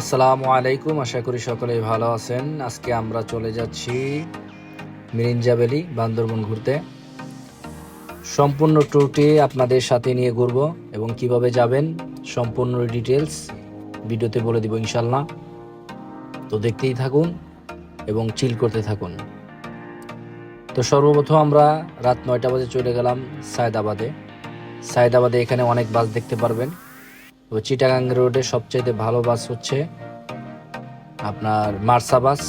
আসসালামু আলাইকুম, আশা করি সকলেই ভালো আছেন। আজকে আমরা চলে যাচ্ছি মিরিঞ্জা ভ্যালি, বান্দরবন ঘুরতে। সম্পূর্ণ ট্যুরটি আপনাদের সাথে নিয়ে ঘুরবো এবং কীভাবে যাবেন সম্পূর্ণ ডিটেলস ভিডিওতে বলে দিব ইনশাল্লাহ তো দেখতেই থাকুন এবং চিল করতে থাকুন। তো সর্বপ্রথম আমরা রাত নয়টা বাজে চলে গেলাম সায়দাবাদে। সায়দাবাদে এখানে অনেক বাস দেখতে পারবেন। তো চিটাগাং রোডে সবচেয়ে ভালো বাস হচ্ছে আপনার মার্সা বাস।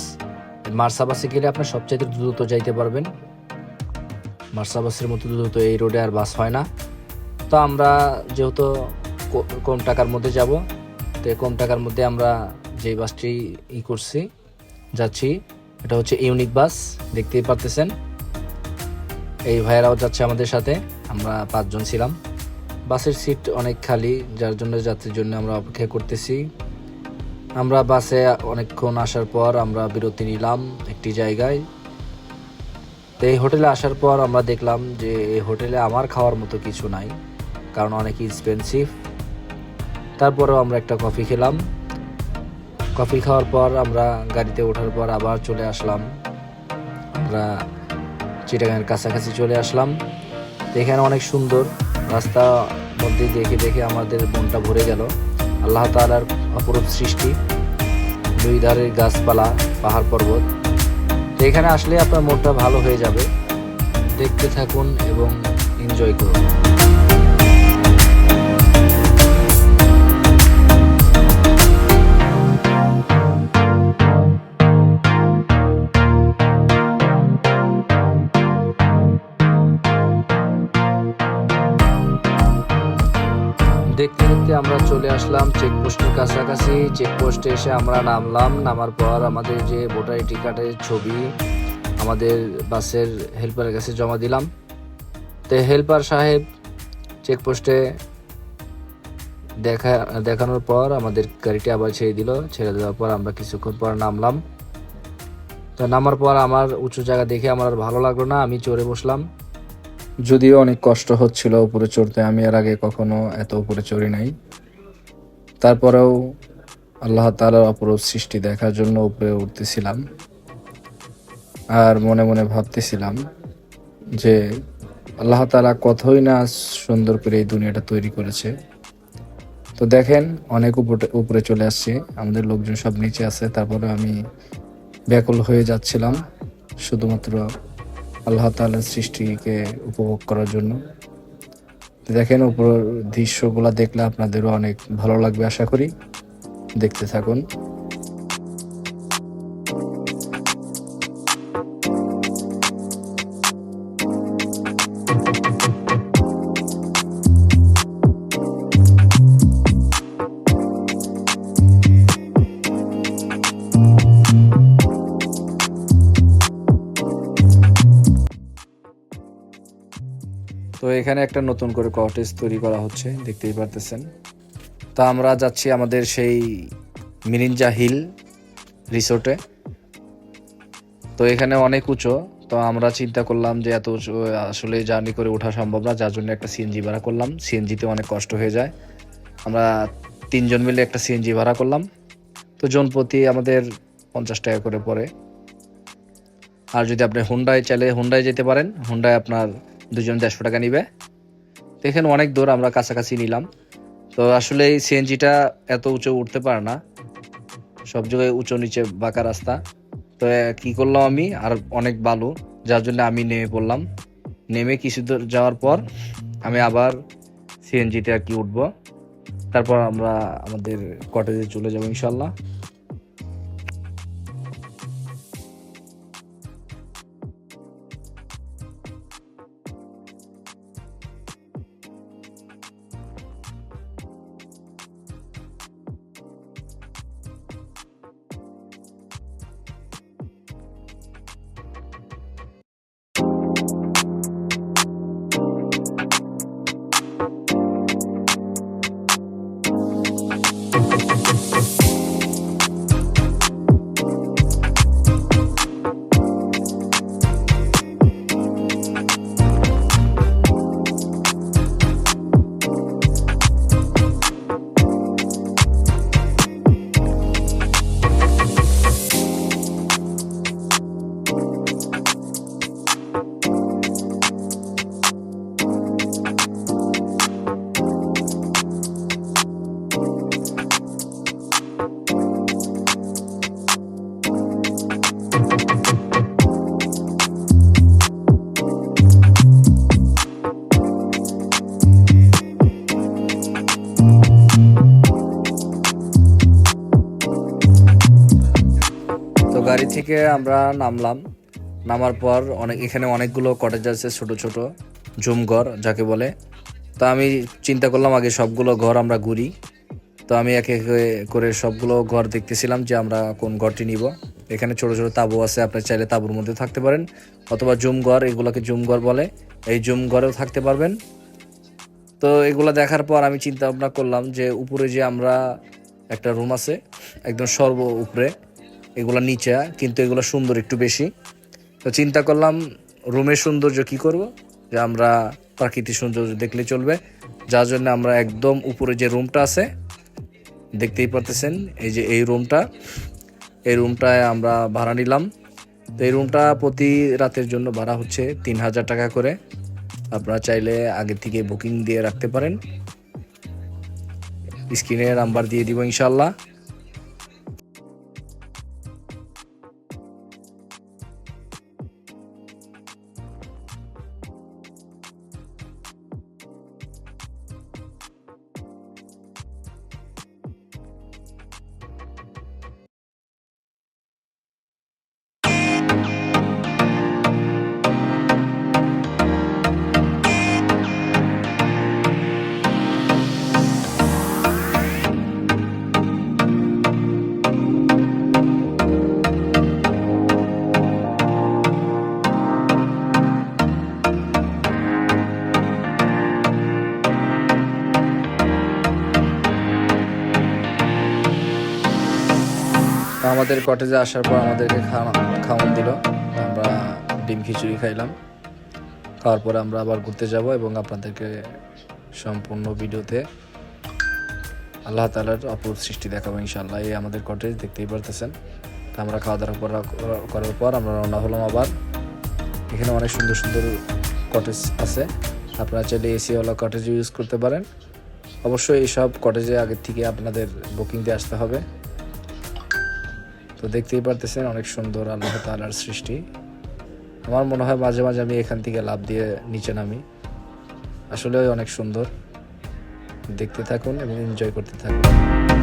মার্সা বাসে গেলে আপনার সবচেয়ে দ্রুত যাইতে পারবেন। মার্সা বাসের মতো দ্রুত এই রোডে আর বাস হয় না। তো আমরা যেহেতু কম টাকার মধ্যে যাব, তো কম টাকার মধ্যে আমরা যে বাসটি ই করছি, যাচ্ছি, এটা হচ্ছে ইউনিক বাস, দেখতেই পারতেছেন। এই ভাইয়েরাও যাচ্ছে আমাদের সাথে, আমরা পাঁচজন ছিলাম। বাসের সিট অনেক খালি, যার জন্য যাত্রীর জন্য আমরা অপেক্ষা করতেছি। আমরা বাসে অনেকক্ষণ আসার পর আমরা বিরতি নিলাম একটি জায়গায়। তো এই হোটেলে আসার পর আমরা দেখলাম যে এই হোটেলে আমার খাওয়ার মতো কিছু নাই, কারণ অনেক এক্সপেন্সিভ তারপরেও আমরা একটা কফি খেলাম। কফি খাওয়ার পর আমরা গাড়িতে ওঠার পর আবার চলে আসলাম। আমরা চিটাগাংয়ের কাছাকাছি চলে আসলাম। এখানে অনেক সুন্দর রাস্তা মধ্যে দেখে দেখে আমাদের মনটা ভরে গেল। আল্লাহ তালার অপরূপ সৃষ্টি, দুই ধারের গাছপালা, পাহাড় পর্বত। তো এখানে আসলে আপনার মনটা ভালো হয়ে যাবে। দেখতে থাকুন এবং এনজয় করুন। চলে আসলাম চেকপোস্টের কাছাকাছি। চেকপোস্টে এসে আমরা নামলাম। নামার পর আমাদের যে ভোটার আইডি কার্ডের ছবি, আমাদের বাসের হেল্পারের কাছে জমা দিলাম। তো হেল্পার সাহেব চেকপোস্টে দেখা, দেখানোর পর আমাদের গাড়িটি আবার ছেড়ে দিল। ছেড়ে দেওয়ার পর আমরা কিছুক্ষণ পর নামলাম। তো নামার পর আমার উঁচু জায়গা দেখে আমার আর ভালো লাগল না, আমি চড়ে বসলাম। যদিও অনেক কষ্ট হচ্ছিল উপরে চড়তে, আমি এর আগে কখনো এত উপরে চড়ি নাই। তারপরেও আল্লাহ তালার অপরূপ সৃষ্টি দেখার জন্য উপরে উঠতেছিলাম। আর মনে মনে ভাবতেছিলাম যে আল্লাহ তালা কতই না সুন্দর করে এই দুনিয়াটা তৈরি করেছে। তো দেখেন, অনেক উপরে উপরে চলে আসছে। আমাদের লোকজন সব নিচে আছে। তারপরে আমি ব্যাকুল হয়ে যাচ্ছিলাম শুধুমাত্র আল্লাহ তালার সৃষ্টিকে উপভোগ করার জন্য। দেখেন উপর দৃশ্যগুলো দেখলে আপনাদেরও অনেক ভালো লাগবে আশা করি। দেখতে থাকুন। এখানে একটা নতুন করে কটেজ তৈরি করা হচ্ছে, দেখতেই পারতেছেন। তা আমরা যাচ্ছি আমাদের সেই মিরিঞ্জা হিল রিসোর্টে। তো এখানে অনেক উঁচু, তো আমরা চিন্তা করলাম যে এত উঁচু, আসলে জার্নি করে ওঠা সম্ভব না, যার জন্য একটা সিএনজি ভাড়া করলাম। সিএনজিতে অনেক কষ্ট হয়ে যায়। আমরা তিনজন মিলে একটা সিএনজি ভাড়া করলাম। তো জন প্রতি আমাদের পঞ্চাশ টাকা করে পড়ে। আর যদি আপনি হুন্ডায় চাইলে হুন্ডায় যেতে পারেন হুন্ডায় আপনার দুজন দেড়শো টাকা নিবে। তো এখানে অনেক দূর আমরা কাছাকাছি নিলাম। তো আসলে এই সিএনজিটা এত উঁচু উঠতে পারে না। সব জায়গায় উঁচু নিচে বাঁকা রাস্তা। তো কি করলাম আমি? আর অনেক বালু, যার জন্য আমি নেমে পড়লাম। নেমে কিছু দূর যাওয়ার পর আমি আবার সিএনজিতে আর কি উঠবো। তারপর আমরা আমাদের কটেজে চলে যাব ইনশাল্লাহ থেকে আমরা নামলাম। নামার পর অনেক, এখানে অনেকগুলো কটেজ আছে, ছোট ছোট জুম ঘর যাকে বলে। তো আমি চিন্তা করলাম, আগে সবগুলো ঘর আমরা ঘুরি। তো আমি একে একে করে সবগুলো ঘর দেখতেছিলাম যে আমরা কোন ঘরটি নিব। এখানে ছোট ছোট তাবু আছে আপনি চাইলে তাবুর মধ্যে থাকতে পারেন। অথবা জুম ঘর, এগুলোকে জুম ঘর বলে। এই জুম ঘরেও থাকতে পারবেন। তো এগুলো দেখার পর আমি চিন্তা ভাবনা করলাম যে উপরে যে আমরা একটা রুম আছে, একদম সর্ব উপরে এগুলো নিচে, কিন্তু এগুলো সুন্দর একটু বেশি। তো চিন্তা করলাম, রুমের সৌন্দর্য কি করব? যে আমরা প্রাকৃতিক সৌন্দর্য দেখলে চলবে। যার জন্য আমরা একদম উপরে যে রুমটা আছে, দেখতেই পারতেছেন, এই যে এই রুমটা। এই রুমটায় আমরা ভাড়া নিলাম। তো এই রুমটা প্রতি রাতের জন্য ভাড়া হচ্ছে তিন হাজার টাকা করে। আপনারা চাইলে আগে থেকে বুকিং দিয়ে রাখতে পারেন। স্ক্রিনে নাম্বার দিয়ে দিব ইনশাল্লাহ আমাদের কটেজে আসার পর আমাদেরকে খাওয়া, খাওয়ান দিল। আমরা ডিম খিচুড়ি খাইলাম। খাওয়ার পরে আমরা আবার ঘুরতে যাব এবং আপনাদেরকে সম্পূর্ণ ভিডিওতে আল্লাহ তালার অপর সৃষ্টি দেখাবো ইনশাল্লাহ এই আমাদের কটেজ দেখতেই পারতেছেন। আমরা খাওয়া দাওয়া করা- করা- করার পর আমরা রওনা হলাম আবার। এখানে অনেক সুন্দর সুন্দর কটেজ আছে। আপনারা চাইলে এসিওয়ালা কটেজ ইউজ করতে পারেন। অবশ্যই এইসব কটেজে আগের থেকে আপনাদের বুকিং দিয়ে আসতে হবে। তো দেখতেই পারতেছেন অনেক সুন্দর আল্লাহ তালার সৃষ্টি। আমার মনে হয় মাঝে মাঝে আমি এখান থেকে লাভ দিয়ে নিচে নামি। আসলে অনেক সুন্দর। দেখতে থাকুন এবং এনজয় করতে থাকুন।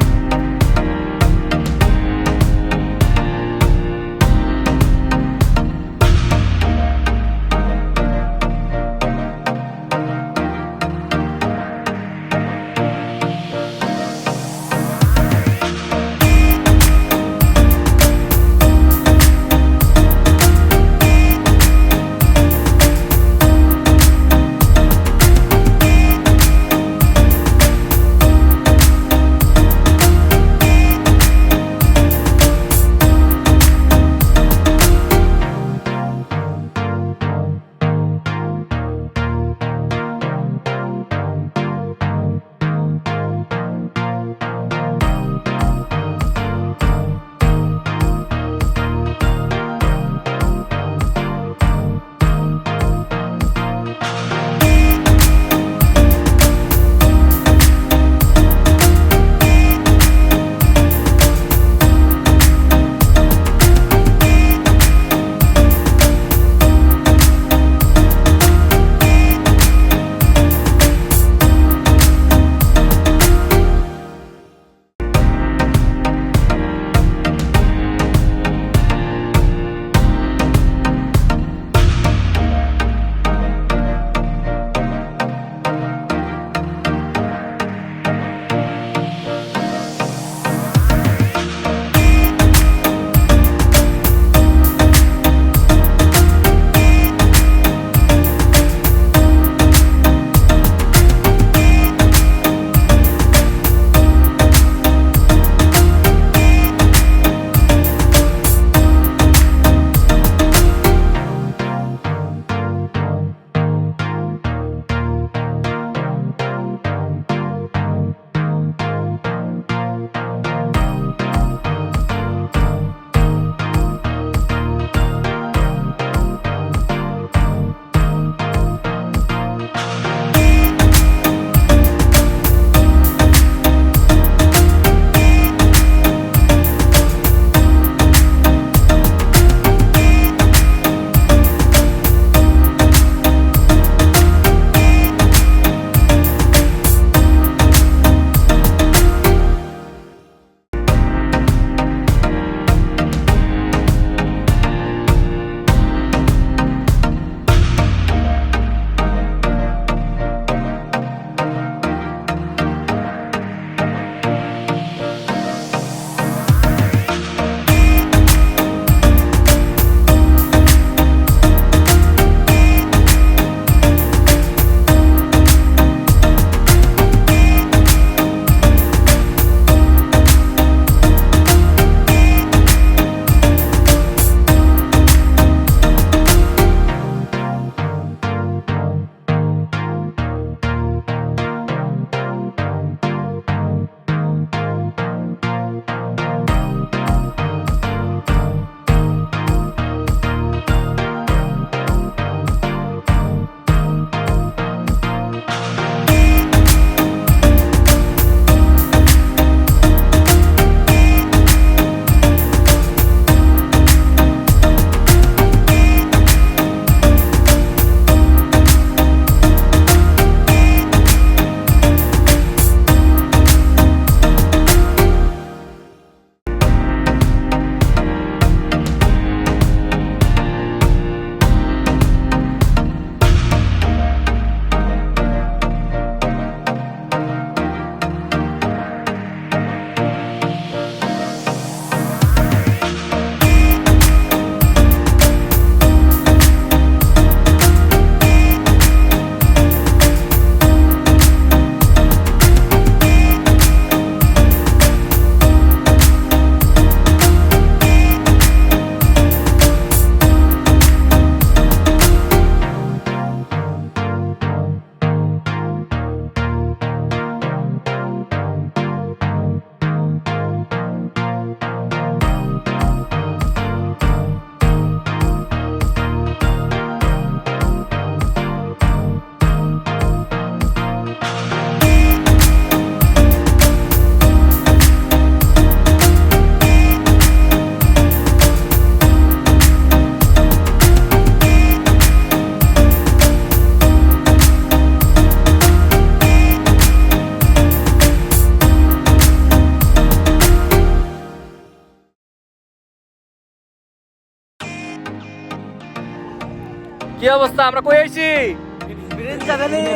কি অবস্থা? আমরা কই আইছি?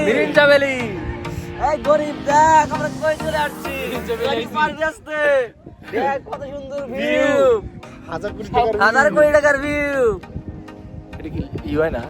বিরিঞ্জাবেলি এই গরিব দেখ আমরা কই চলে আসছি? দেখ কত সুন্দর ভিউ ভিউ হাজার কোটি টাকার ভিউ এটা কি ইউ হয় না?